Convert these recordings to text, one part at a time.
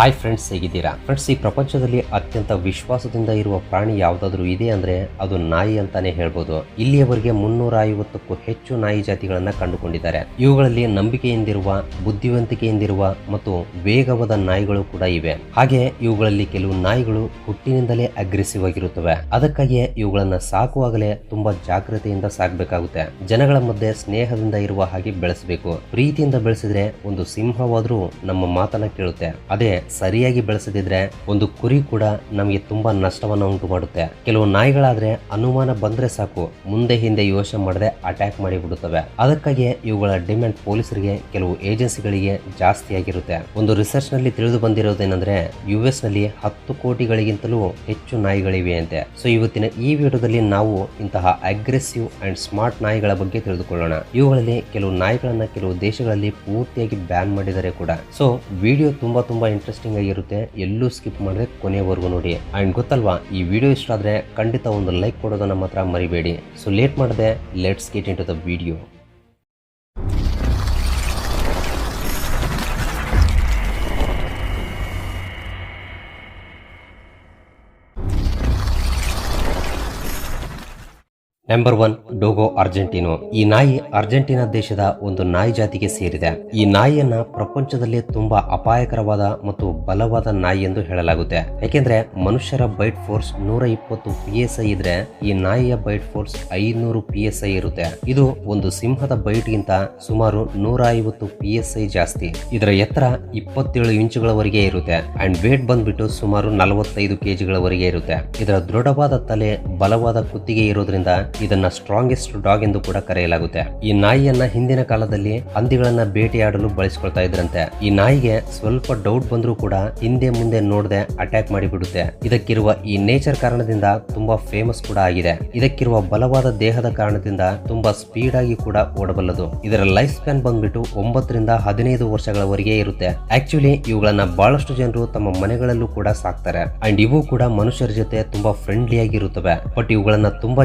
Hi friends ಹೇಗಿದ್ದೀರಾ? Friends ಈ ಪ್ರಪಂಚದಲ್ಲಿ ಅತ್ಯಂತ ವಿಶ್ವಾಸದಿಂದ ಇರುವ ಪ್ರಾಣಿ ಯಾವುದಾದ್ರೂ ಇದೆ ಅಂದ್ರೆ ಅದು ನಾಯಿ ಅಂತಾನೆ ಹೇಳ್ಬೋದು. ಇಲ್ಲಿಯವರೆಗೆ ಮುನ್ನೂರ ಐವತ್ತಕ್ಕೂ ಹೆಚ್ಚು ನಾಯಿ ಜಾತಿಗಳನ್ನು ಕಂಡುಕೊಂಡಿದ್ದಾರೆ. ಇವುಗಳಲ್ಲಿ ನಂಬಿಕೆಯಿಂದಿರುವ, ಬುದ್ಧಿವಂತಿಕೆಯಿಂದಿರುವ ಮತ್ತು ವೇಗವಾದ ನಾಯಿಗಳು ಕೂಡ ಇವೆ. ಹಾಗೆ ಇವುಗಳಲ್ಲಿ ಕೆಲವು ನಾಯಿಗಳು ಹುಟ್ಟಿನಿಂದಲೇ ಅಗ್ರೆಸಿವ್ ಆಗಿರುತ್ತವೆ. ಅದಕ್ಕಾಗಿಯೇ ಇವುಗಳನ್ನು ಸಾಕುವಾಗಲೇ ತುಂಬಾ ಜಾಗ್ರತೆಯಿಂದ ಸಾಕಬೇಕಾಗುತ್ತೆ. ಜನಗಳ ಮಧ್ಯೆ ಸ್ನೇಹದಿಂದ ಇರುವ ಹಾಗೆ ಬೆಳೆಸಬೇಕು. ಪ್ರೀತಿಯಿಂದ ಬೆಳೆಸಿದ್ರೆ ಒಂದು ಸಿಂಹವಾದರೂ ನಮ್ಮ ಮಾತನ್ನ ಕೇಳುತ್ತೆ. ಅದೇ ಸರಿಯಾಗಿ ಬೆಳೆಸದಿದ್ರೆ ಒಂದು ಕುರಿ ಕೂಡ ನಮಗೆ ತುಂಬಾ ನಷ್ಟವನ್ನು ಉಂಟು ಮಾಡುತ್ತೆ ಕೆಲವು ನಾಯಿಗಳಾದ್ರೆ ಅನುಮಾನ ಬಂದ್ರೆ ಸಾಕು, ಮುಂದೆ ಹಿಂದೆ ಯೋಚನೆ ಮಾಡದೆ ಅಟ್ಯಾಕ್ ಮಾಡಿಬಿಡುತ್ತವೆ. ಅದಕ್ಕಾಗಿ ಇವುಗಳ ಡಿಮ್ಯಾಂಡ್ ಪೊಲೀಸರಿಗೆ, ಕೆಲವು ಏಜೆನ್ಸಿಗಳಿಗೆ ಜಾಸ್ತಿ ಆಗಿರುತ್ತೆ. ಒಂದು ರಿಸರ್ಚ್ನಲ್ಲಿ ತಿಳಿದು ಬಂದಿರೋದೇನೆಂದ್ರೆ ಯು ಎಸ್ನಲ್ಲಿ ಹತ್ತು ಕೋಟಿಗಳಿಗಿಂತಲೂ ಹೆಚ್ಚು ನಾಯಿಗಳಿವೆ ಅಂತೆ. ಸೊ ಇವತ್ತಿನ ಈ ವಿಡಿಯೋದಲ್ಲಿ ನಾವು ಇಂತಹ ಅಗ್ರೆಸಿವ್ ಅಂಡ್ ಸ್ಮಾರ್ಟ್ ನಾಯಿಗಳ ಬಗ್ಗೆ ತಿಳಿದುಕೊಳ್ಳೋಣ. ಇವುಗಳಲ್ಲಿ ಕೆಲವು ನಾಯಿಗಳನ್ನ ಕೆಲವು ದೇಶಗಳಲ್ಲಿ ಪೂರ್ತಿಯಾಗಿ ಬ್ಯಾನ್ ಮಾಡಿದ್ದಾರೆ ಕೂಡ. ಸೊ ವಿಡಿಯೋ ತುಂಬಾ ತುಂಬಾ ಇಂಟ್ರೆಸ್ಟಿಂಗ್ ಆಗಿರುತ್ತೆ ಎಲ್ಲೂ ಸ್ಕಿಪ್ ಮಾಡಿದ್ರೆ ಕೊನೆವರೆಗೂ ನೋಡಿ. ಅಂಡ್ ಗೊತ್ತಲ್ವಾ, ಈ ವಿಡಿಯೋ ಇಷ್ಟ ಆದ್ರೆ ಖಂಡಿತ ಒಂದು ಲೈಕ್ ಕೊಡೋದನ್ನ ಮಾತ್ರ ಮರಿಬೇಡಿ. ಸೊ ಲೇಟ್ ಮಾಡದೆ let's get into the video number one Dogo Argentino ಈ ನಾಯಿ ಅರ್ಜೆಂಟೀನಾ ದೇಶದ ಒಂದು ನಾಯಿ ಜಾತಿಗೆ ಸೇರಿದೆ. ಈ ನಾಯಿಯನ್ನ ಪ್ರಪಂಚದಲ್ಲಿ ತುಂಬಾ ಅಪಾಯಕರವಾದ ಮತ್ತು ಬಲವಾದ ನಾಯಿ ಎಂದು ಹೇಳಲಾಗುತ್ತೆ. ಯಾಕೆಂದ್ರೆ ಮನುಷ್ಯರ ಬೈಟ್ ಫೋರ್ಸ್ ನೂರ ಇಪ್ಪತ್ತು ಪಿ ಎಸ್ ಐ ಇದ್ರೆ ಈ ನಾಯಿಯ ಬೈಟ್ ಫೋರ್ಸ್ ಐನೂರು ಪಿ ಎಸ್ ಐ ಇರುತ್ತೆ. ಇದು ಒಂದು ಸಿಂಹದ ಬೈಟ್ ಗಿಂತ ಸುಮಾರು ನೂರ ಐವತ್ತು ಪಿ ಎಸ್ ಐ ಜಾಸ್ತಿ. ಇದರ ಎತ್ತರ ಇಪ್ಪತ್ತೇಳು ಇಂಚುಗಳವರೆಗೆ ಇರುತ್ತೆ. ಅಂಡ್ ವೇಟ್ ಬಂದ್ಬಿಟ್ಟು ಸುಮಾರು ನಲವತ್ತೈದು ಕೆಜಿಗಳವರೆಗೆ ಇರುತ್ತೆ. ಇದರ ದೃಢವಾದ ತಲೆ ಬಲವಾದ ಕುತ್ತಿಗೆ ಇರೋದ್ರಿಂದ ಇದನ್ನ ಸ್ಟ್ರಾಂಗೆಸ್ಟ್ ಡಾಗ್ ಎಂದು ಕೂಡ ಕರೆಯಲಾಗುತ್ತೆ. ಈ ನಾಯಿಯನ್ನ ಹಿಂದಿನ ಕಾಲದಲ್ಲಿ ಹಂದಿಗಳನ್ನ ಬೇಟೆಯಾಡಲು ಬಳಸಿಕೊಳ್ತಾ ಇದ್ರಂತೆ. ಈ ನಾಯಿಗೆ ಸ್ವಲ್ಪ ಡೌಟ್ ಬಂದ್ರೂ ಕೂಡ ಹಿಂದೆ ಮುಂದೆ ನೋಡದೆ ಅಟ್ಯಾಕ್ ಮಾಡಿಬಿಡುತ್ತೆ. ಇದಕ್ಕಿರುವ ಈ ನೇಚರ್ ಕಾರಣದಿಂದ ತುಂಬಾ ಫೇಮಸ್ ಕೂಡ ಆಗಿದೆ. ಇದಕ್ಕಿರುವ ಬಲವಾದ ದೇಹದ ಕಾರಣದಿಂದ ತುಂಬಾ ಸ್ಪೀಡ್ ಆಗಿ ಕೂಡ ಓಡಬಲ್ಲದು. ಇದರ ಲೈಫ್ ಸ್ಪ್ಯಾನ್ ಬಂದ್ಬಿಟ್ಟು ಒಂಬತ್ತರಿಂದ ಹದಿನೈದು ವರ್ಷಗಳವರೆಗೆ ಇರುತ್ತೆ. ಆಕ್ಚುಲಿ ಇವುಗಳನ್ನ ಬಹಳಷ್ಟು ಜನರು ತಮ್ಮ ಮನೆಗಳಲ್ಲೂ ಕೂಡ ಸಾಕ್ತಾರೆ. ಅಂಡ್ ಇವು ಕೂಡ ಮನುಷ್ಯರ ಜೊತೆ ತುಂಬಾ ಫ್ರೆಂಡ್ಲಿ ಆಗಿರುತ್ತವೆ ಬಟ್ ಇವುಗಳನ್ನ ತುಂಬಾ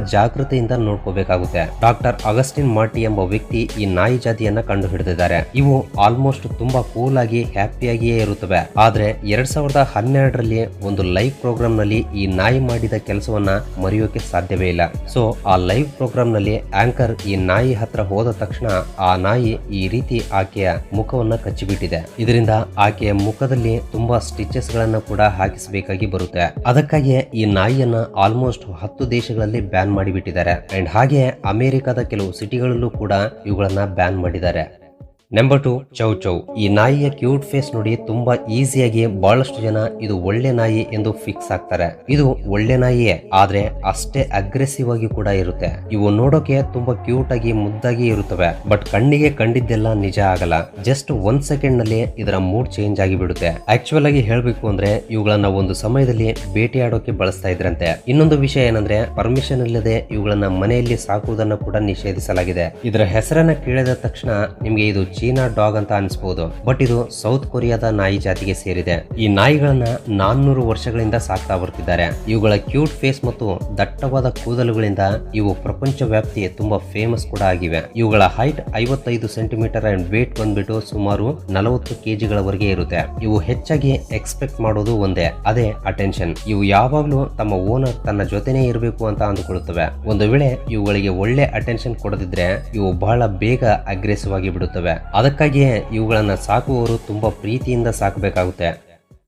ಜಾಗೃತೆಯಿಂದ ನೋಡ್ಕೋಬೇಕಾಗುತ್ತೆ. ಡಾಕ್ಟರ್ ಅಗಸ್ಟಿನ್ ಮಾರ್ಟಿ ಎಂಬ ವ್ಯಕ್ತಿ ಈ ನಾಯಿ ಜಾತಿಯನ್ನ ಕಂಡು ಹಿಡಿದಿದ್ದಾರೆ ಇವು ಆಲ್ಮೋಸ್ಟ್ ತುಂಬಾ ಕೂಲ್ ಆಗಿ ಹ್ಯಾಪಿಯಾಗಿಯೇ ಇರುತ್ತವೆ. ಆದ್ರೆ ಎರಡ್ ಸಾವಿರದ ಹನ್ನೆರಡರಲ್ಲಿ ಒಂದು ಲೈವ್ ಪ್ರೋಗ್ರಾಮ್ನಲ್ಲಿ ಈ ನಾಯಿ ಮಾಡಿದ ಕೆಲಸವನ್ನ ಮರೆಯೋಕೆ ಸಾಧ್ಯವೇ ಇಲ್ಲ. ಸೊ, ಆ ಲೈವ್ ಪ್ರೋಗ್ರಾಮ್ನಲ್ಲಿ ಆಂಕರ್ ಈ ನಾಯಿ ಹತ್ರ ಹೋದ ತಕ್ಷಣ ಆ ನಾಯಿ ಈ ರೀತಿ ಆಕೆಯ ಮುಖವನ್ನ ಕಚ್ಚಿಬಿಟ್ಟಿದೆ. ಇದರಿಂದ ಆಕೆಯ ಮುಖದಲ್ಲಿ ತುಂಬಾ ಸ್ಟಿಚಸ್ ಗಳನ್ನ ಕೂಡ ಹಾಕಿಸಬೇಕಾಗಿ ಬರುತ್ತೆ. ಅದಕ್ಕಾಗಿ ಈ ನಾಯಿಯನ್ನ ಆಲ್ಮೋಸ್ಟ್ ಹತ್ತು ದೇಶಗಳಲ್ಲಿ ಬ್ಯಾನ್ ಮಾಡಿಬಿಟ್ಟಿದ್ದಾರೆ. ಅಂಡ್ ಹಾಗೆ ಅಮೆರಿಕದ ಕೆಲವು ಸಿಟಿಗಳಲ್ಲೂ ಕೂಡ ಇವುಗಳನ್ನ ಬ್ಯಾನ್ ಮಾಡಿದ್ದಾರೆ. ನಂಬರ್ ಟು ಚೌ ಚೌ ಈ ನಾಯಿಯ ಕ್ಯೂಟ್ ಫೇಸ್ ನೋಡಿ ತುಂಬಾ ಈಸಿಯಾಗಿ ಬಹಳಷ್ಟು ಜನ ಇದು ಒಳ್ಳೆ ನಾಯಿ ಎಂದು ಫಿಕ್ಸ್ ಆಗ್ತಾರೆ. ಇದು ಒಳ್ಳೆ ನಾಯಿಯೇ, ಆದ್ರೆ ಅಷ್ಟೇ ಅಗ್ರೆಸಿವ್ ಆಗಿ ಕೂಡ ಇರುತ್ತೆ. ಇವು ನೋಡೋಕೆ ತುಂಬಾ ಕ್ಯೂಟ್ ಆಗಿ ಮುದ್ದಾಗಿ ಇರುತ್ತವೆ ಬಟ್ ಕಣ್ಣಿಗೆ ಕಂಡಿದ್ದೆಲ್ಲ ನಿಜ ಆಗಲ್ಲ. ಜಸ್ಟ್ ಒಂದ್ ಸೆಕೆಂಡ್ನಲ್ಲಿ ಇದರ ಮೂಡ್ ಚೇಂಜ್ ಆಗಿ ಬಿಡುತ್ತೆ ಆಕ್ಚುಯಲ್ ಆಗಿ ಹೇಳ್ಬೇಕು ಅಂದ್ರೆ ಇವುಗಳನ್ನ ಒಂದು ಸಮಯದಲ್ಲಿ ಬೇಟೆಯಾಡೋಕೆ ಬಳಸ್ತಾ ಇದ್ರಂತೆ. ಇನ್ನೊಂದು ವಿಷಯ ಏನಂದ್ರೆ ಪರ್ಮಿಷನ್ ಇಲ್ಲದೆ ಇವುಗಳನ್ನ ಮನೆಯಲ್ಲಿ ಸಾಕುವುದನ್ನು ಕೂಡ ನಿಷೇಧಿಸಲಾಗಿದೆ. ಇದರ ಹೆಸರನ್ನ ಕೇಳಿದ ತಕ್ಷಣ ನಿಮ್ಗೆ ಇದು ಚೀನಾ ಡಾಗ್ ಅಂತ ಅನ್ಸ್ಬೋದು. ಬಟ್ ಇದು ಸೌತ್ ಕೊರಿಯಾದ ನಾಯಿ ಜಾತಿಗೆ ಸೇರಿದೆ. ಈ ನಾಯಿಗಳನ್ನ ನಾನ್ನೂರು ವರ್ಷಗಳಿಂದ ಸಾಕ್ತಾ ಬರ್ತಿದ್ದಾರೆ. ಇವುಗಳ ಕ್ಯೂಟ್ ಫೇಸ್ ಮತ್ತು ದಟ್ಟವಾದ ಕೂದಲುಗಳಿಂದ ಇವು ಪ್ರಪಂಚ ವ್ಯಾಪ್ತಿ ತುಂಬಾ ಫೇಮಸ್ ಕೂಡ ಆಗಿವೆ. ಇವುಗಳ ಹೈಟ್ ಐವತ್ತೈದು ಸೆಂಟಿಮೀಟರ್ ಅಂಡ್ ವೇಟ್ ಬಂದ್ಬಿಟ್ಟು ಸುಮಾರು ನಲವತ್ತು ಕೆಜಿಗಳವರೆಗೆ ಇರುತ್ತೆ. ಇವು ಹೆಚ್ಚಾಗಿ ಎಕ್ಸ್ಪೆಕ್ಟ್ ಮಾಡೋದು ಒಂದೇ, ಅದೇ ಅಟೆನ್ಷನ್ ಇವು ಯಾವಾಗ್ಲೂ ತಮ್ಮ ಓನರ್ ತನ್ನ ಜೊತೆನೇ ಇರಬೇಕು ಅಂತ ಅಂದುಕೊಳ್ಳುತ್ತವೆ. ಒಂದು ವೇಳೆ ಇವುಗಳಿಗೆ ಒಳ್ಳೆ ಅಟೆನ್ಷನ್ ಕೊಡದಿದ್ರೆ ಇವು ಬಹಳ ಬೇಗ ಅಗ್ರೆಸಿವ್ ಆಗಿ ಬಿಡುತ್ತವೆ. ಅದಕ್ಕಾಗಿಯೇ ಇವುಗಳನ್ನು ಸಾಕುವವರು ತುಂಬ ಪ್ರೀತಿಯಿಂದ ಸಾಕಬೇಕಾಗುತ್ತೆ.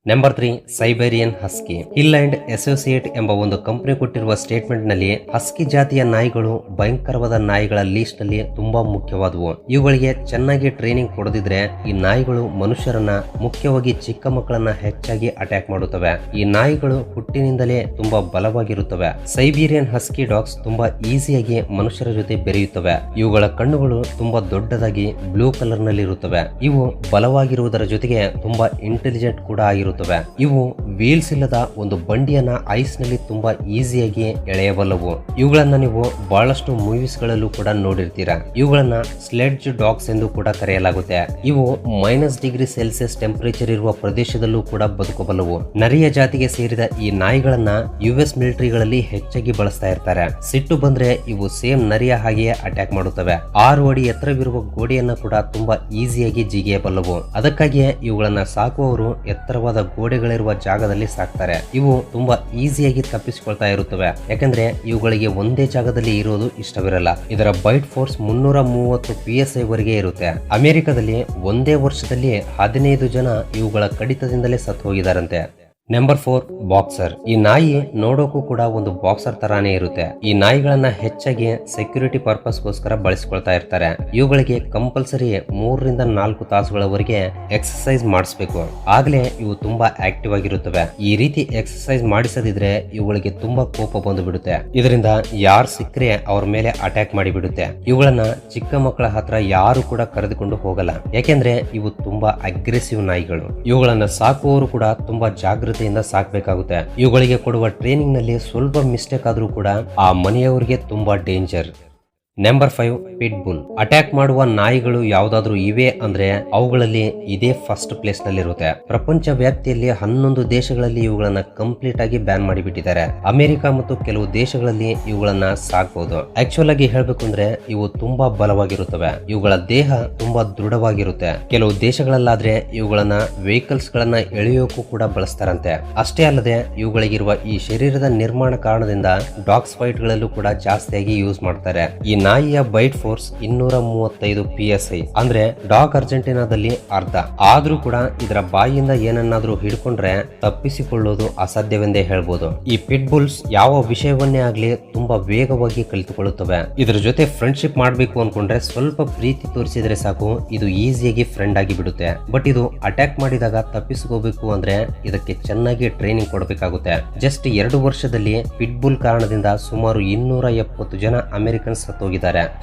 Number three Siberian husky Hill and Associate ಎಂಬ ಒಂದು ಕಂಪನಿ ಕೊಟ್ಟಿರುವ ಸ್ಟೇಟ್ಮೆಂಟ್ನಲ್ಲಿ ಹಸ್ಕಿ ಜಾತಿಯ ನಾಯಿಗಳು ಭಯಂಕರವಾದ ನಾಯಿಗಳ ಲೀಸ್ಟ್ನಲ್ಲಿ ತುಂಬಾ ಮುಖ್ಯವಾದವು. ಇವುಗಳಿಗೆ ಚೆನ್ನಾಗಿ ಟ್ರೈನಿಂಗ್ ಕೊಡದಿದ್ರೆ ಈ ನಾಯಿಗಳು ಮನುಷ್ಯರನ್ನ, ಮುಖ್ಯವಾಗಿ ಚಿಕ್ಕ ಮಕ್ಕಳನ್ನ ಹೆಚ್ಚಾಗಿ ಅಟ್ಯಾಕ್ ಮಾಡುತ್ತವೆ. ಈ ನಾಯಿಗಳು ಹುಟ್ಟಿನಿಂದಲೇ ತುಂಬಾ ಬಲವಾಗಿರುತ್ತವೆ. ಸೈಬೀರಿಯನ್ ಹಸ್ಕಿ ಡಾಗ್ಸ್ ತುಂಬಾ ಈಸಿಯಾಗಿ ಮನುಷ್ಯರ ಜೊತೆ ಬೆರೆಯುತ್ತವೆ. ಇವುಗಳ ಕಣ್ಣುಗಳು ತುಂಬಾ ದೊಡ್ಡದಾಗಿ ಬ್ಲೂ ಕಲರ್ನಲ್ಲಿ ಇರುತ್ತವೆ ಇವು ಬಲವಾಗಿರುವುದರ ಜೊತೆಗೆ ತುಂಬಾ ಇಂಟೆಲಿಜೆಂಟ್ ಕೂಡ ಆಗಿರುತ್ತವೆ. ಇವು ವೀಲ್ಸ್ ಇಲ್ಲದ ಒಂದು ಬಂಡಿಯನ್ನ ಐಸ್ನಲ್ಲಿ ತುಂಬಾ ಈಸಿಯಾಗಿ ಎಳೆಯಬಲ್ಲವು. ಇವುಗಳನ್ನ ನೀವು ಬಹಳಷ್ಟು ಮೂವೀಸ್ ಗಳಲ್ಲೂ ಕೂಡ ನೋಡಿರ್ತೀರಾ. ಇವುಗಳನ್ನ ಸ್ಲೆಡ್ಜ್ ಡಾಗ್ಸ್ ಎಂದು ಕೂಡ ಕರೆಯಲಾಗುತ್ತೆ. ಇವು ಮೈನಸ್ ಡಿಗ್ರಿ ಸೆಲ್ಸಿಯಸ್ ಟೆಂಪರೇಚರ್ ಇರುವ ಪ್ರದೇಶದಲ್ಲೂ ಕೂಡ ಬದುಕಬಲ್ಲವು. ನರಿಯ ಜಾತಿಗೆ ಸೇರಿದ ಈ ನಾಯಿಗಳನ್ನ ಯುಎಸ್ ಮಿಲಿಟರಿಗಳಲ್ಲಿ ಹೆಚ್ಚಾಗಿ ಬಳಸ್ತಾ ಇರ್ತಾರೆ. ಸಿಟ್ಟು ಬಂದ್ರೆ ಇವು ಸೇಮ್ ನರಿಯ ಹಾಗೆಯೇ ಅಟ್ಯಾಕ್ ಮಾಡುತ್ತವೆ. ಆರು ಅಡಿ ಎತ್ತರವಿರುವ ಗೋಡೆಯನ್ನ ಕೂಡ ತುಂಬಾ ಈಸಿಯಾಗಿ ಜಿಗಿಯಬಲ್ಲವು. ಅದಕ್ಕಾಗಿಯೇ ಇವುಗಳನ್ನ ಸಾಕುವವರು ಎತ್ತರವಾದ ಗೋಡೆಗಳಿರುವ ಜಾಗದಲ್ಲಿ ಸಾಕ್ತಾರೆ. ಇವು ತುಂಬಾ ಈಸಿಯಾಗಿ ತಪ್ಪಿಸಿಕೊಳ್ತಾ ಇರುತ್ತವೆ. ಯಾಕಂದ್ರೆ ಇವುಗಳಿಗೆ ಒಂದೇ ಜಾಗದಲ್ಲಿ ಇರೋದು ಇಷ್ಟವಿರಲ್ಲ. ಇದರ ಬೈಟ್ ಫೋರ್ಸ್ ಮುನ್ನೂರ ಮೂವತ್ತು ಪಿ ಎಸ್ ಐ ವರೆಗೆ ಇರುತ್ತೆ. ಅಮೆರಿಕದಲ್ಲಿ ಒಂದೇ ವರ್ಷದಲ್ಲಿ ಹದಿನೈದು ಜನ ಇವುಗಳ ಕಡಿತದಿಂದಲೇ ಸತ್ತು ಹೋಗಿದಾರಂತೆ ನಂಬರ್ ಫೋರ್ ಬಾಕ್ಸರ್ ಈ ನಾಯಿ ನೋಡೋಕು ಕೂಡ ಒಂದು ಬಾಕ್ಸರ್ ತರಾನೇ ಇರುತ್ತೆ. ಈ ನಾಯಿಗಳನ್ನ ಹೆಚ್ಚಾಗಿ ಸೆಕ್ಯೂರಿಟಿ ಪರ್ಪಸ್ ಗೋಸ್ಕರ ಬಳಸ್ಕೊಳ್ತಾ ಇರ್ತಾರೆ. ಇವುಗಳಿಗೆ ಕಂಪಲ್ಸರಿ ಮೂರರಿಂದ ನಾಲ್ಕು ತಾಸುಗಳವರೆಗೆ ಎಕ್ಸರ್ಸೈಸ್ ಮಾಡಿಸ್ಬೇಕು. ಆಗ್ಲೇ ಇವು ತುಂಬಾ ಆಕ್ಟಿವ್ ಆಗಿರುತ್ತವೆ. ಈ ರೀತಿ ಎಕ್ಸರ್ಸೈಸ್ ಮಾಡಿಸದಿದ್ರೆ ಇವುಗಳಿಗೆ ತುಂಬಾ ಕೋಪ ಬಂದು ಬಿಡುತ್ತೆ ಇದರಿಂದ ಯಾರು ಸಿಕ್ಕರೆ ಅವ್ರ ಮೇಲೆ ಅಟ್ಯಾಕ್ ಮಾಡಿಬಿಡುತ್ತೆ. ಇವುಗಳನ್ನ ಚಿಕ್ಕ ಮಕ್ಕಳ ಹತ್ರ ಯಾರು ಕೂಡ ಕರೆದುಕೊಂಡು ಹೋಗಲ್ಲ. ಯಾಕೆಂದ್ರೆ ಇವು ತುಂಬಾ ಅಗ್ರೆಸಿವ್ ನಾಯಿಗಳು. ಇವುಗಳನ್ನ ಸಾಕುವವರು ಕೂಡ ತುಂಬಾ ಜಾಗೃತಿಯಿಂದ ಸಾಕ್ಬೇಕಾಗುತ್ತೆ. ಇವುಗಳಿಗೆ ಕೊಡುವ ಟ್ರೈನಿಂಗ್ನಲ್ಲಿ ಸ್ವಲ್ಪ ಮಿಸ್ಟೇಕ್ ಆದ್ರೂ ಕೂಡ ಆ ಮನೆಯವರಿಗೆ ತುಂಬಾ danger number five pit bull attack ಮಾಡುವ ನಾಯಿಗಳು ಯಾವ್ದಾದ್ರು ಇವೆ ಅಂದ್ರೆ ಅವುಗಳಲ್ಲಿ ಇದೇ ಫಸ್ಟ್ ಪ್ಲೇಸ್ ನಲ್ಲಿರುತ್ತೆ. ಪ್ರಪಂಚ ವ್ಯಾಪ್ತಿಯಲ್ಲಿ ಹನ್ನೊಂದು ದೇಶಗಳಲ್ಲಿ ಇವುಗಳನ್ನ ಕಂಪ್ಲೀಟ್ ಆಗಿ ಬ್ಯಾನ್ ಮಾಡಿಬಿಟ್ಟಿದ್ದಾರೆ. ಅಮೆರಿಕ ಮತ್ತು ಕೆಲವು ದೇಶಗಳಲ್ಲಿ ಇವುಗಳನ್ನ ಸಾಕ್ಬಹುದು ಆಕ್ಚುಲ್ ಆಗಿ ಹೇಳ್ಬೇಕು ಅಂದ್ರೆ ಇವು ತುಂಬಾ ಬಲವಾಗಿರುತ್ತವೆ. ಇವುಗಳ ದೇಹ ತುಂಬಾ ದೃಢವಾಗಿರುತ್ತೆ. ಕೆಲವು ದೇಶಗಳಲ್ಲಾದ್ರೆ ಇವುಗಳನ್ನ ವೆಹಿಕಲ್ಸ್ ಗಳನ್ನ ಎಳೆಯೋಕು ಕೂಡ ಬಳಸ್ತಾರಂತೆ. ಅಷ್ಟೇ ಅಲ್ಲದೆ ಇವುಗಳಿಗಿರುವ ಈ ಶರೀರದ ನಿರ್ಮಾಣ ಕಾರಣದಿಂದ ಡಾಗ್ಸ್ ಫೈಟ್ ಗಳಲ್ಲೂ ಕೂಡ ಜಾಸ್ತಿಯಾಗಿ ಯೂಸ್ ಮಾಡ್ತಾರೆ. ಈ ನಾಯಿಯ ಬೈಟ್ ಫೋರ್ಸ್ ಇನ್ನೂರ ಮೂವತ್ತೈದು ಪಿ ಎಸ್ ಐ ಅಂದ್ರೆ ಡಾಗ್ ಅರ್ಜೆಂಟೀನಾದಲ್ಲಿ ಅರ್ಧ. ಆದ್ರೂ ಕೂಡ ಇದರ ಬಾಯಿಯಿಂದ ಏನನ್ನಾದ್ರೂ ಹಿಡ್ಕೊಂಡ್ರೆ ತಪ್ಪಿಸಿಕೊಳ್ಳೋದು ಅಸಾಧ್ಯವೆಂದೇ ಹೇಳ್ಬೋದು. ಈ ಪಿಟ್ ಬುಲ್ಸ್ ಯಾವ ವಿಷಯವನ್ನೇ ಆಗ್ಲಿ ತುಂಬಾ ವೇಗವಾಗಿ ಕಲಿತುಕೊಳ್ಳುತ್ತವೆ. ಇದರ ಜೊತೆ ಫ್ರೆಂಡ್ಶಿಪ್ ಮಾಡಬೇಕು ಅನ್ಕೊಂಡ್ರೆ ಸ್ವಲ್ಪ ಪ್ರೀತಿ ತೋರಿಸಿದ್ರೆ ಸಾಕು, ಇದು ಈಸಿಯಾಗಿ ಫ್ರೆಂಡ್ ಆಗಿ ಬಿಡುತ್ತೆ. ಬಟ್ ಇದು ಅಟ್ಯಾಕ್ ಮಾಡಿದಾಗ ತಪ್ಪಿಸ್ಕೋಬೇಕು ಅಂದ್ರೆ ಇದಕ್ಕೆ ಚೆನ್ನಾಗಿ ಟ್ರೈನಿಂಗ್ ಕೊಡಬೇಕಾಗುತ್ತೆ. ಜಸ್ಟ್ ಎರಡು ವರ್ಷದಲ್ಲಿ ಪಿಟ್ ಬುಲ್ ಕಾರಣದಿಂದ ಸುಮಾರು ಇನ್ನೂರ ಎಪ್ಪತ್ತು ಜನ ಅಮೆರಿಕನ್ಸ್ ಸತ್ತೋಗಿದ್ದಾರೆ.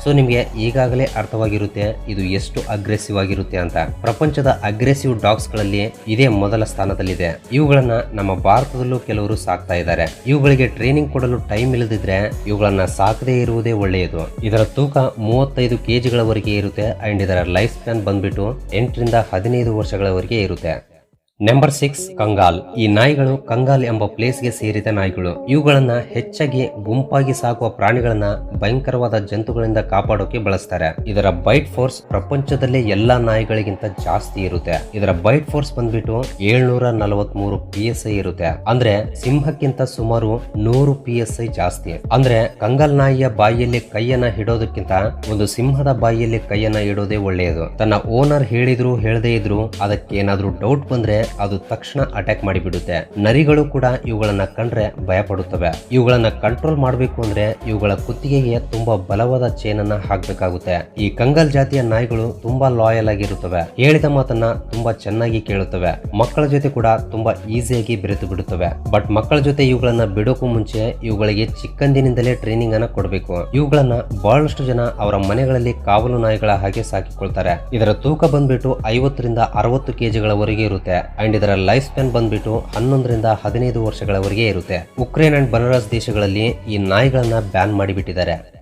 ಸೊ ನಿಮಗೆ ಈಗಾಗಲೇ ಅರ್ಥವಾಗಿರುತ್ತೆ ಇದು ಎಷ್ಟು ಅಗ್ರೆಸಿವ್ ಆಗಿರುತ್ತೆ ಅಂತ. ಪ್ರಪಂಚದ ಅಗ್ರೆಸಿವ್ ಡಾಗ್ಸ್ಗಳಲ್ಲಿ ಇದೇ ಮೊದಲ ಸ್ಥಾನದಲ್ಲಿದೆ. ಇವುಗಳನ್ನ ನಮ್ಮ ಭಾರತದಲ್ಲೂ ಕೆಲವರು ಸಾಕ್ತಾ ಇದ್ದಾರೆ. ಇವುಗಳಿಗೆ ಟ್ರೈನಿಂಗ್ ಕೊಡಲು ಟೈಮ್ ಇಲ್ಲದಿದ್ರೆ ಇವುಗಳನ್ನ ಸಾಕದೇ ಇರುವುದೇ ಒಳ್ಳೆಯದು. ಇದರ ತೂಕ ಮೂವತ್ತೈದು ಕೆಜಿಗಳವರೆಗೆ ಇರುತ್ತೆ ಅಂಡ್ ಇದರ ಲೈಫ್ ಸ್ಪ್ಯಾನ್ ಬಂದ್ಬಿಟ್ಟು ಎಂಟರಿಂದ ಹದಿನೈದು ವರ್ಷಗಳವರೆಗೆ ಇರುತ್ತೆ. ನಂಬರ್ ಸಿಕ್ಸ್ ಕಂಗಾಲ್ ಈ ನಾಯಿಗಳು ಕಂಗಾಲ್ ಎಂಬ ಪ್ಲೇಸ್ಗೆ ಸೇರಿದ ನಾಯಿಗಳು. ಇವುಗಳನ್ನ ಹೆಚ್ಚಾಗಿ ಗುಂಪಾಗಿ ಸಾಕುವ ಪ್ರಾಣಿಗಳನ್ನ ಭಯಂಕರವಾದ ಜಂತುಗಳಿಂದ ಕಾಪಾಡೋಕೆ ಬಳಸ್ತಾರೆ. ಇದರ ಬೈಟ್ ಫೋರ್ಸ್ ಪ್ರಪಂಚದಲ್ಲೇ ಎಲ್ಲಾ ನಾಯಿಗಳಿಗಿಂತ ಜಾಸ್ತಿ ಇರುತ್ತೆ. ಇದರ ಬೈಟ್ ಫೋರ್ಸ್ ಬಂದ್ಬಿಟ್ಟು ಏಳ್ನೂರ ನಲವತ್ಮೂರು ಪಿ ಎಸ್ ಐ ಇರುತ್ತೆ. ಅಂದ್ರೆ ಸಿಂಹಕ್ಕಿಂತ ಸುಮಾರು ನೂರು ಪಿ ಎಸ್ ಐ ಜಾಸ್ತಿ. ಅಂದ್ರೆ ಕಂಗಾಲ್ ನಾಯಿಯ ಬಾಯಿಯಲ್ಲಿ ಕೈಯನ್ನ ಹಿಡೋದಕ್ಕಿಂತ ಒಂದು ಸಿಂಹದ ಬಾಯಿಯಲ್ಲಿ ಕೈಯನ್ನ ಇಡೋದೇ ಒಳ್ಳೆಯದು. ತನ್ನ ಓನರ್ ಹೇಳಿದ್ರು, ಹೇಳದೇ ಇದ್ರು ಅದಕ್ಕೆ ಏನಾದ್ರೂ ಡೌಟ್ ಬಂದ್ರೆ ಅದು ತಕ್ಷಣ ಅಟ್ಯಾಕ್ ಮಾಡಿಬಿಡುತ್ತೆ. ನರಿಗಳು ಕೂಡ ಇವುಗಳನ್ನ ಕಂಡ್ರೆ ಭಯ ಪಡುತ್ತವೆ. ಇವುಗಳನ್ನ ಕಂಟ್ರೋಲ್ ಮಾಡಬೇಕು ಅಂದ್ರೆ ಇವುಗಳ ಕುತ್ತಿಗೆಗೆ ತುಂಬಾ ಬಲವಾದ ಚೈನ್ ಅನ್ನ ಹಾಕ್ಬೇಕಾಗುತ್ತೆ. ಈ ಕಂಗಲ್ ಜಾತಿಯ ನಾಯಿಗಳು ತುಂಬಾ ಲಾಯಲ್ ಆಗಿರುತ್ತವೆ. ಹೇಳಿದ ಮಾತನ್ನ ತುಂಬಾ ಚೆನ್ನಾಗಿ ಕೇಳುತ್ತವೆ. ಮಕ್ಕಳ ಜೊತೆ ಕೂಡ ತುಂಬಾ ಈಸಿಯಾಗಿ ಬೆರೆತು ಬಿಡುತ್ತವೆ. ಬಟ್ ಮಕ್ಕಳ ಜೊತೆ ಇವುಗಳನ್ನ ಬಿಡೋಕು ಮುಂಚೆ ಇವುಗಳಿಗೆ ಚಿಕ್ಕಂದಿನಿಂದಲೇ ಟ್ರೈನಿಂಗ್ ಅನ್ನ ಕೊಡಬೇಕು. ಇವುಗಳನ್ನ ಬಹಳಷ್ಟು ಜನ ಅವರ ಮನೆಗಳಲ್ಲಿ ಕಾವಲು ನಾಯಿಗಳ ಹಾಗೆ ಸಾಕಿಕೊಳ್ತಾರೆ. ಇದರ ತೂಕ ಬಂದ್ಬಿಟ್ಟು ಐವತ್ತರಿಂದ ಅರವತ್ತು ಕೆಜಿಗಳವರೆಗೆ ಇರುತ್ತೆ. ಅಂಡ್ ಇದರ ಲೈಫ್ ಸ್ಪ್ಯಾನ್ ಬಂದ್ಬಿಟ್ಟು ಹನ್ನೊಂದರಿಂದ ಹದಿನೈದು ವರ್ಷಗಳವರೆಗೆ ಇರುತ್ತೆ. ಉಕ್ರೇನ್ ಅಂಡ್ ಬನಾರಸ್ ದೇಶಗಳಲ್ಲಿ ಈ ನಾಯಿಗಳನ್ನ ಬ್ಯಾನ್ ಮಾಡಿಬಿಟ್ಟಿದ್ದಾರೆ.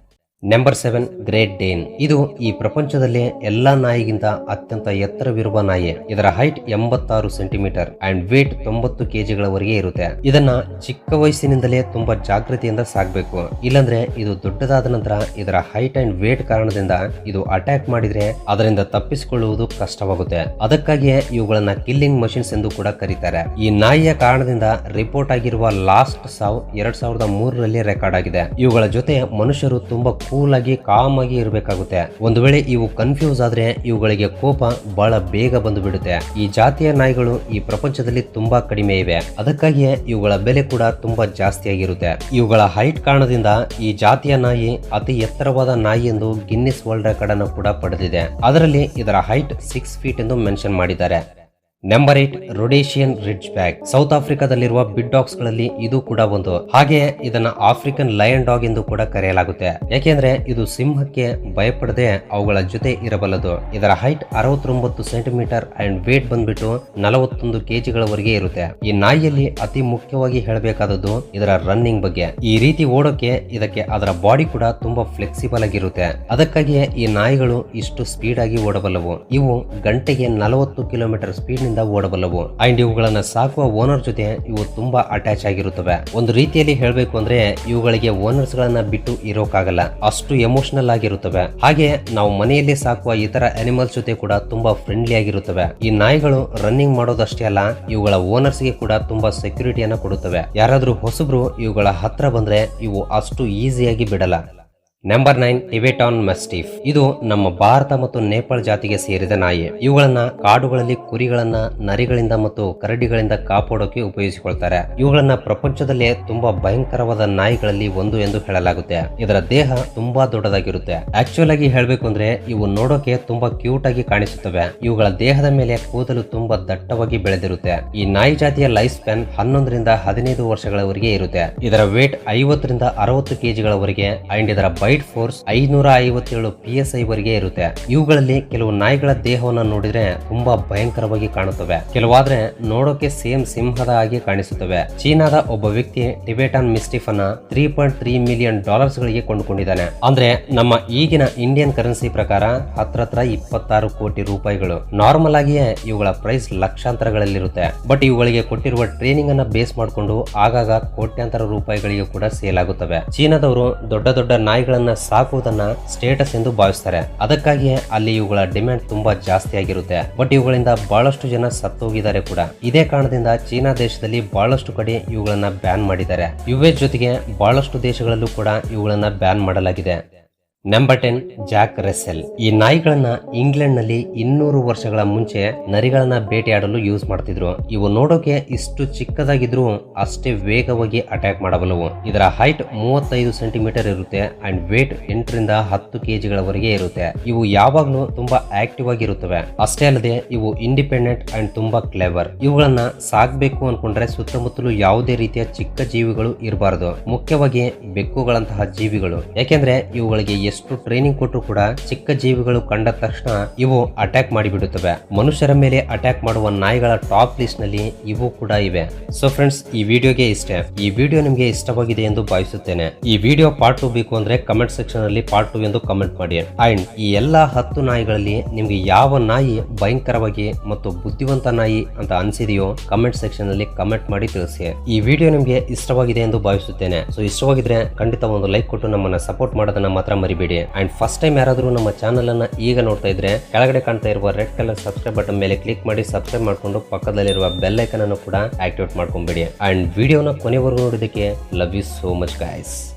ನಂಬರ್ ಸೆವೆನ್ ಗ್ರೇಟ್ ಡೇನ್ ಇದು ಈ ಪ್ರಪಂಚದಲ್ಲಿ ಎಲ್ಲಾ ನಾಯಿಗಿಂತ ಅತ್ಯಂತ ಎತ್ತರವಿರುವ ನಾಯಿ. ಇದರ ಹೈಟ್ ಎಂಬತ್ತಾರು ಸೆಂಟಿಮೀಟರ್ ಅಂಡ್ ವೇಟ್ ತೊಂಬತ್ತು ಕೆಜಿಗಳವರೆಗೆ ಇರುತ್ತೆ. ಇದನ್ನ ಚಿಕ್ಕ ವಯಸ್ಸಿನಿಂದಲೇ ತುಂಬಾ ಜಾಗೃತಿಯಿಂದ ಸಾಕ್ಬೇಕು. ಇಲ್ಲಾಂದ್ರೆ ಇದು ದೊಡ್ಡದಾದ ನಂತರ ಇದರ ಹೈಟ್ ಅಂಡ್ ವೇಟ್ ಕಾರಣದಿಂದ ಇದು ಅಟ್ಯಾಕ್ ಮಾಡಿದ್ರೆ ಅದರಿಂದ ತಪ್ಪಿಸಿಕೊಳ್ಳುವುದು ಕಷ್ಟವಾಗುತ್ತೆ. ಅದಕ್ಕಾಗಿಯೇ ಇವುಗಳನ್ನ ಕಿಲ್ಲಿಂಗ್ ಮಷಿನ್ಸ್ ಎಂದು ಕೂಡ ಕರೀತಾರೆ. ಈ ನಾಯಿಯ ಕಾರಣದಿಂದ ರಿಪೋರ್ಟ್ ಆಗಿರುವ ಲಾಸ್ಟ್ ಸಾವ್ ಎರಡ್ ಸಾವಿರದ ಮೂರರಲ್ಲಿ ರೆಕಾರ್ಡ್ ಆಗಿದೆ. ಇವುಗಳ ಜೊತೆ ಮನುಷ್ಯರು ತುಂಬಾ ಕೂಲ್ ಆಗಿ ಕಾಮ್ ಆಗಿ ಇರಬೇಕಾಗುತ್ತೆ. ಒಂದು ವೇಳೆ ಇವು ಕನ್ಫ್ಯೂಸ್ ಆದ್ರೆ ಇವುಗಳಿಗೆ ಕೋಪ ಬಹಳ ಬೇಗ ಬಂದು ಬಿಡುತ್ತೆ ಈ ಜಾತಿಯ ನಾಯಿಗಳು ಈ ಪ್ರಪಂಚದಲ್ಲಿ ತುಂಬಾ ಕಡಿಮೆ ಇವೆ. ಅದಕ್ಕಾಗಿಯೇ ಇವುಗಳ ಬೆಲೆ ಕೂಡ ತುಂಬಾ ಜಾಸ್ತಿ ಆಗಿರುತ್ತೆ. ಇವುಗಳ ಹೈಟ್ ಕಾರಣದಿಂದ ಈ ಜಾತಿಯ ನಾಯಿ ಅತಿ ಎತ್ತರವಾದ ನಾಯಿ ಎಂದು ಗಿನ್ನಿಸ್ ವರ್ಲ್ಡ್ ರೆಕಾರ್ಡ್ ಅನ್ನು ಕೂಡ ಪಡೆದಿದೆ. ಅದರಲ್ಲಿ ಇದರ ಹೈಟ್ ಸಿಕ್ಸ್ ಫೀಟ್ ಎಂದು ಮೆನ್ಷನ್ ಮಾಡಿದ್ದಾರೆ. Number eight Rhodesian ridgeback South ಆಫ್ರಿಕಾದಲ್ಲಿರುವ breed ಡಾಗ್ಸ್ಗಳಲ್ಲಿ ಇದು ಕೂಡ ಒಂದು. ಹಾಗೆ ಇದನ್ನ ಆಫ್ರಿಕನ್ ಲಯನ್ ಡಾಗ್ ಎಂದು ಕೂಡ ಕರೆಯಲಾಗುತ್ತೆ. ಯಾಕೆಂದ್ರೆ ಇದು ಸಿಂಹಕ್ಕೆ ಭಯಪಡದೆ ಅವುಗಳ ಜೊತೆ ಇರಬಲ್ಲದು. ಇದರ ಹೈಟ್ ಅರವತ್ತೊಂಬತ್ತು ಸೆಂಟಿಮೀಟರ್ ಅಂಡ್ ವೇಟ್ ಬಂದ್ಬಿಟ್ಟು ನಲವತ್ತೊಂದು ಕೆಜಿಗಳವರೆಗೆ ಇರುತ್ತೆ. ಈ ನಾಯಿಯಲ್ಲಿ ಅತಿ ಮುಖ್ಯವಾಗಿ ಹೇಳಬೇಕಾದದ್ದು ಇದರ ರನ್ನಿಂಗ್ ಬಗ್ಗೆ. ಈ ರೀತಿ ಓಡೋಕೆ ಇದಕ್ಕೆ ಅದರ ಬಾಡಿ ಕೂಡ ತುಂಬಾ ಫ್ಲೆಕ್ಸಿಬಲ್ ಆಗಿರುತ್ತೆ. ಅದಕ್ಕಾಗಿಯೇ ಈ ನಾಯಿಗಳು ಇಷ್ಟು ಸ್ಪೀಡ್ ಆಗಿ ಓಡಬಲ್ಲವು. ಇವು ಗಂಟೆಗೆ ನಲವತ್ತು ಕಿಲೋಮೀಟರ್ ಸ್ಪೀಡ್ ವೇಗದಿಂದ ಓಡಬಲ್ಲವು. ಅಂಡ್ ಇವುಗಳನ್ನ ಸಾಕುವ ಓನರ್ ಜೊತೆ ಇವು ತುಂಬಾ ಅಟ್ಯಾಚ್ ಆಗಿರುತ್ತವೆ. ಒಂದು ರೀತಿಯಲ್ಲಿ ಹೇಳಬೇಕು ಅಂದ್ರೆ ಇವುಗಳಿಗೆ ಓನರ್ಸ್ ಗಳನ್ನ ಬಿಟ್ಟು ಇರೋಕಾಗಲ್ಲ. ಅಷ್ಟು ಎಮೋಷನಲ್ ಆಗಿರುತ್ತವೆ. ಹಾಗೆ ನಾವು ಮನೆಯಲ್ಲಿ ಸಾಕುವ ಇತರ ಅನಿಮಲ್ಸ್ ಜೊತೆ ಕೂಡ ತುಂಬಾ ಫ್ರೆಂಡ್ಲಿ ಆಗಿರುತ್ತವೆ. ಈ ನಾಯಿಗಳು ರನ್ನಿಂಗ್ ಮಾಡೋದಷ್ಟೇ ಅಲ್ಲ, ಇವುಗಳ ಓನರ್ಸ್ಗೆ ಕೂಡ ತುಂಬಾ ಸೆಕ್ಯೂರಿಟಿಯನ್ನ ಕೊಡುತ್ತವೆ. ಯಾರಾದ್ರೂ ಹೊಸಬ್ರು ಇವುಗಳ ಹತ್ರ ಬಂದ್ರೆ ಇವು ಅಷ್ಟು ಈಸಿಯಾಗಿ ಬಿಡಲ್ಲ. ನಂಬರ್ ನೈನ್ ಟಿಬೆಟಾನ್ ಮಸ್ಟಿಫ್ ಇದು ನಮ್ಮ ಭಾರತ ಮತ್ತು ನೇಪಾಳ ಜಾತಿಗೆ ಸೇರಿದ ನಾಯಿ. ಇವುಗಳನ್ನ ಕಾಡುಗಳಲ್ಲಿ ಕುರಿಗಳನ್ನ, ನರಿಗಳಿಂದ ಮತ್ತು ಕರಡಿಗಳಿಂದ ಕಾಪಾಡೋಕೆ ಉಪಯೋಗಿಸಿಕೊಳ್ತಾರೆ. ಇವುಗಳನ್ನ ಪ್ರಪಂಚದಲ್ಲೇ ತುಂಬಾ ಭಯಂಕರವಾದ ನಾಯಿಗಳಲ್ಲಿ ಒಂದು ಎಂದು ಹೇಳಲಾಗುತ್ತೆ. ಇದರ ದೇಹ ತುಂಬಾ ದೊಡ್ಡದಾಗಿರುತ್ತೆ. ಆಕ್ಚುಯಲ್ ಆಗಿ ಹೇಳಬೇಕು ಅಂದ್ರೆ, ಇವು ನೋಡೋಕೆ ತುಂಬಾ ಕ್ಯೂಟ್ ಆಗಿ ಕಾಣಿಸುತ್ತವೆ. ಇವುಗಳ ದೇಹದ ಮೇಲೆ ಕೂದಲು ತುಂಬಾ ದಟ್ಟವಾಗಿ ಬೆಳೆದಿರುತ್ತೆ. ಈ ನಾಯಿ ಜಾತಿಯ ಲೈಫ್ ಸ್ಪ್ಯಾನ್ ಹನ್ನೊಂದರಿಂದ ಹದಿನೈದು ವರ್ಷಗಳವರೆಗೆ ಇರುತ್ತೆ. ಇದರ ವೇಟ್ ಐವತ್ತರಿಂದ ಅರವತ್ತು ಕೆಜಿಗಳವರೆಗೆ ಅಂಡ್ ಇದರ ಫೋರ್ಸ್ ಐನೂರ ಐವತ್ತೇಳು ಪಿ ಎಸ್ ವರೆಗೆ ಇರುತ್ತೆ. ಇವುಗಳಲ್ಲಿ ಕೆಲವು ನಾಯಿಗಳ ದೇಹವನ್ನು ನೋಡಿದ್ರೆ ತುಂಬಾ ಭಯಂಕರವಾಗಿ ಕಾಣುತ್ತವೆ. ಕೆಲವಾದ್ರೆ ನೋಡೋಕೆ ಸೇಮ್ ಸಿಂಹದ ಹಾಗೆ ಕಾಣಿಸುತ್ತವೆ. ಚೀನಾದ ಒಬ್ಬ ವ್ಯಕ್ತಿ ಟಿಬೆಟನ್ ಮಿಸ್ಟಿಫ್ ಅನ್ನ three point three million dollars ಗಳಿಗೆ ಕೊಂಡುಕೊಂಡಿದ್ದಾನೆ. ಅಂದ್ರೆ ನಮ್ಮ ಈಗಿನ ಇಂಡಿಯನ್ ಕರೆನ್ಸಿ ಪ್ರಕಾರ ಹತ್ರತ್ರ ಇಪ್ಪತ್ತಾರು ಕೋಟಿ ರೂಪಾಯಿಗಳು. ನಾರ್ಮಲ್ ಆಗಿಯೇ ಇವುಗಳ ಪ್ರೈಸ್ ಲಕ್ಷಾಂತರಗಳಲ್ಲಿರುತ್ತೆ. ಬಟ್ ಇವುಗಳಿಗೆ ಕೊಟ್ಟಿರುವ ಟ್ರೈನಿಂಗ್ ಅನ್ನ ಬೇಸ್ ಮಾಡಿಕೊಂಡು ಆಗಾಗ ಕೋಟ್ಯಾಂತರ ರೂಪಾಯಿಗಳಿಗೆ ಕೂಡ ಸೇಲ್ ಆಗುತ್ತವೆ. ಚೀನಾದವರು ದೊಡ್ಡ ದೊಡ್ಡ ನಾಯಿಗಳನ್ನ ಸಾಕುವುದನ್ನ ಸ್ಟೇಟಸ್ ಎಂದು ಭಾವಿಸ್ತಾರೆ. ಅದಕ್ಕಾಗಿಯೇ ಅಲ್ಲಿ ಇವುಗಳ ಡಿಮ್ಯಾಂಡ್ ತುಂಬಾ ಜಾಸ್ತಿ ಆಗಿರುತ್ತೆ. ಬಟ್ ಇವುಗಳಿಂದ ಬಹಳಷ್ಟು ಜನ ಸತ್ತೋಗಿದ್ದಾರೆ ಕೂಡ. ಇದೇ ಕಾರಣದಿಂದ ಚೀನಾ ದೇಶದಲ್ಲಿ ಬಹಳಷ್ಟು ಕಡೆ ಇವುಗಳನ್ನ ಬ್ಯಾನ್ ಮಾಡಿದ್ದಾರೆ. ಯುಎಸ್ ಜೊತೆಗೆ ಬಹಳಷ್ಟು ದೇಶಗಳಲ್ಲೂ ಕೂಡ ಇವುಗಳನ್ನ ಬ್ಯಾನ್ ಮಾಡಲಾಗಿದೆ. ನಂಬರ್ ಟೆನ್ ಜಾಕ್ ರೆಸೆಲ್ ಈ ನಾಯಿಗಳನ್ನ ಇಂಗ್ಲೆಂಡ್ನಲ್ಲಿ ಇನ್ನೂರು ವರ್ಷಗಳ ಮುಂಚೆ ನರಿಗಳನ್ನ ಬೇಟೆಯಾಡಲು ಯೂಸ್ ಮಾಡ್ತಿದ್ರು. ಇವು ನೋಡೋಕೆ ಇಷ್ಟು ಚಿಕ್ಕದಾಗಿದ್ರು ಅಷ್ಟೇ ವೇಗವಾಗಿ ಅಟ್ಯಾಕ್ ಮಾಡಬಲ್ಲವು. ಇದರ ಹೈಟ್ ಮೂವತ್ತೈದು ಸೆಂಟಿಮೀಟರ್ ಇರುತ್ತೆ ಅಂಡ್ ವೇಟ್ ಎಂಟರಿಂದ ಹತ್ತು ಕೆಜಿಗಳವರೆಗೆ ಇರುತ್ತೆ. ಇವು ಯಾವಾಗ್ಲೂ ತುಂಬಾ ಆಕ್ಟಿವ್ ಆಗಿರುತ್ತವೆ. ಅಷ್ಟೇ ಅಲ್ಲದೆ ಇವು ಇಂಡಿಪೆಂಡೆಂಟ್ ಅಂಡ್ ತುಂಬಾ ಕ್ಲೇವರ್ ಇವುಗಳನ್ನ ಸಾಕ್ಬೇಕು ಅನ್ಕೊಂಡ್ರೆ ಸುತ್ತಮುತ್ತಲು ಯಾವುದೇ ರೀತಿಯ ಚಿಕ್ಕ ಜೀವಿಗಳು ಇರಬಾರದು. ಮುಖ್ಯವಾಗಿ ಬೆಕ್ಕುಗಳಂತಹ ಜೀವಿಗಳು. ಯಾಕೆಂದ್ರೆ ಇವುಗಳಿಗೆ ಎಷ್ಟು ಟ್ರೈನಿಂಗ್ ಕೊಟ್ಟರು ಕೂಡ ಚಿಕ್ಕ ಜೀವಿಗಳು ಕಂಡ ತಕ್ಷಣ ಇವು ಅಟ್ಯಾಕ್ ಮಾಡಿಬಿಡುತ್ತವೆ. ಮನುಷ್ಯರ ಮೇಲೆ ಅಟ್ಯಾಕ್ ಮಾಡುವ ನಾಯಿಗಳ ಟಾಪ್ ಲಿಸ್ಟ್ನಲ್ಲಿ ಇವು ಕೂಡ ಇವೆ. ಸೊ ಫ್ರೆಂಡ್ಸ್ ಈ ವಿಡಿಯೋಗೆ ಇಷ್ಟೇ. ಈ ವಿಡಿಯೋ ನಿಮಗೆ ಇಷ್ಟವಾಗಿದೆ ಎಂದು ಭಾವಿಸುತ್ತೇನೆ. ಈ ವಿಡಿಯೋ ಪಾರ್ಟ್ ಟು ಬೇಕು ಅಂದ್ರೆ ಕಮೆಂಟ್ ಸೆಕ್ಷನ್ ಅಲ್ಲಿ ಪಾರ್ಟ್ ಟು ಎಂದು ಕಮೆಂಟ್ ಮಾಡಿ. ಅಂಡ್ ಈ ಎಲ್ಲಾ ಹತ್ತು ನಾಯಿಗಳಲ್ಲಿ ನಿಮ್ಗೆ ಯಾವ ನಾಯಿ ಭಯಂಕರವಾಗಿ ಮತ್ತು ಬುದ್ಧಿವಂತ ನಾಯಿ ಅಂತ ಅನ್ಸಿದೆಯೋ ಕಮೆಂಟ್ ಸೆಕ್ಷನ್ ಅಲ್ಲಿ ಕಮೆಂಟ್ ಮಾಡಿ ತಿಳಿಸಿ. ಈ ವಿಡಿಯೋ ನಿಮಗೆ ಇಷ್ಟವಾಗಿದೆ ಎಂದು ಭಾವಿಸುತ್ತೇನೆ. ಸೊ ಇಷ್ಟವಾಗಿದ್ರೆ ಖಂಡಿತ ಒಂದು ಲೈಕ್ ಕೊಟ್ಟು ನಮ್ಮನ್ನ ಸಪೋರ್ಟ್ ಮಾಡೋದನ್ನ ಮಾತ್ರ ಮರಿಬೇಡಿ. ಅಂಡ್ ಫಸ್ಟ್ ಟೈಮ್ ಯಾರಾದರೂ ನಮ್ಮ ಚಾನಲ್ ಅನ್ನ ಈಗ ನೋಡ್ತಾ ಇದ್ರೆ, ಕೆಳಗಡೆ ಕಾಣ್ತಾ ಇರುವ ರೆಡ್ ಕಲರ್ ಸಬ್ಸ್ಕ್ರೈಬ್ ಬಟನ್ ಮೇಲೆ ಕ್ಲಿಕ್ ಮಾಡಿ ಸಬ್ಸ್ಕ್ರೈಬ್ ಮಾಡ್ಕೊಂಡು ಪಕ್ಕದಲ್ಲಿರುವ ಬೆಲ್ ಐಕನ್ ಅನ್ನು ಕೂಡ ಆಕ್ಟಿವೇಟ್ ಮಾಡ್ಕೊಂಬೇಡಿ ಅಂಡ್ ವಿಡಿಯೋನ ಕೊನೆವರೆಗೂ ನೋಡೋದಕ್ಕೆ love you so much guys